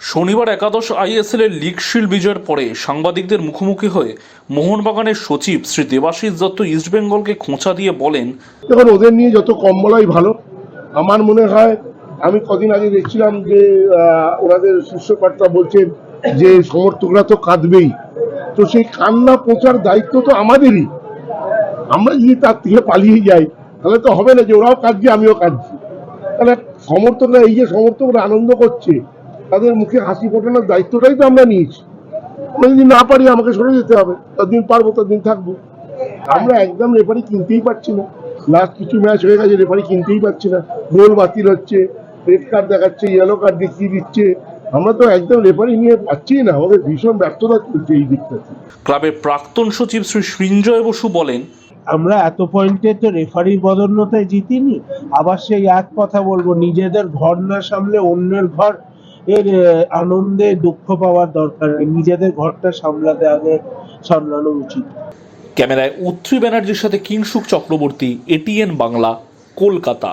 শনিবার একাদশ আইএসএল এর লিগ শিল্ড বিজয়ের পরে সাংবাদিকদের মুখোমুখি হয়ে মোহনবাগানের সচিব শ্রী দেবাশিস দত্ত ইস্টবেঙ্গলকে খোঁচা দিয়ে বলেন, দেখুন, ওদের নিয়ে যত কম বলাই ভালো। আমার মনে হয়, আমি কদিন আগে দেখছিলাম যে ওনাদের শীর্ষকর্তা বলছেন যে, সমর্থকরা তো কাঁদবেই। তো সেই কান্না পৌঁছার দায়িত্ব তো আমাদেরই। আমরা যদি তার থেকে পালিয়ে যাই, তাহলে তো হবে না যে, ওরাও কাঁদছে, আমিও কাঁদছি। তাহলে সমর্থকরা, এই যে সমর্থকরা আনন্দ করছে তাদের মুখে হাসি ফোটানোর দায়িত্বটাই তো আমরা নিয়েছি। যদি না পারি আমাকে সরে যেতে হবে। ততদিন পারব ততদিন থাকব। আমরা একদম রেফারি কিনতেই পারছি না। লাস্ট কিছু ম্যাচ হয়ে গেছে রেফারি কিনতেই পারছি না। গোল বাতিল হচ্ছে রেড কার্ড দেখাচ্ছে ইয়েলো কার্ড দেখিয়ে দিচ্ছে। আমরা তো একদম রেফারি নিয়ে পাচ্ছি না। আমাদের ভীষণ ব্যর্থতা চলছে এই দিকটাতে। ক্লাবের প্রাক্তন সচিব শ্রী সৃঞ্জয় বসু বলেন আমরা এত পয়েন্টে তো রেফারির বদন্যতায় জিতিনি। আবার সেই এক কথা বলব নিজেদের ঘর না সামলে অন্যের ঘর এর আনন্দে দুঃখ পাওয়ার দরকার নেই। নিজেদের ঘরটা সামলাতে আগে সামলানো উচিত। ক্যামেরায় উত্রি ব্যানার্জির সাথে কিংসুক চক্রবর্তী এটিএন বাংলা, কলকাতা।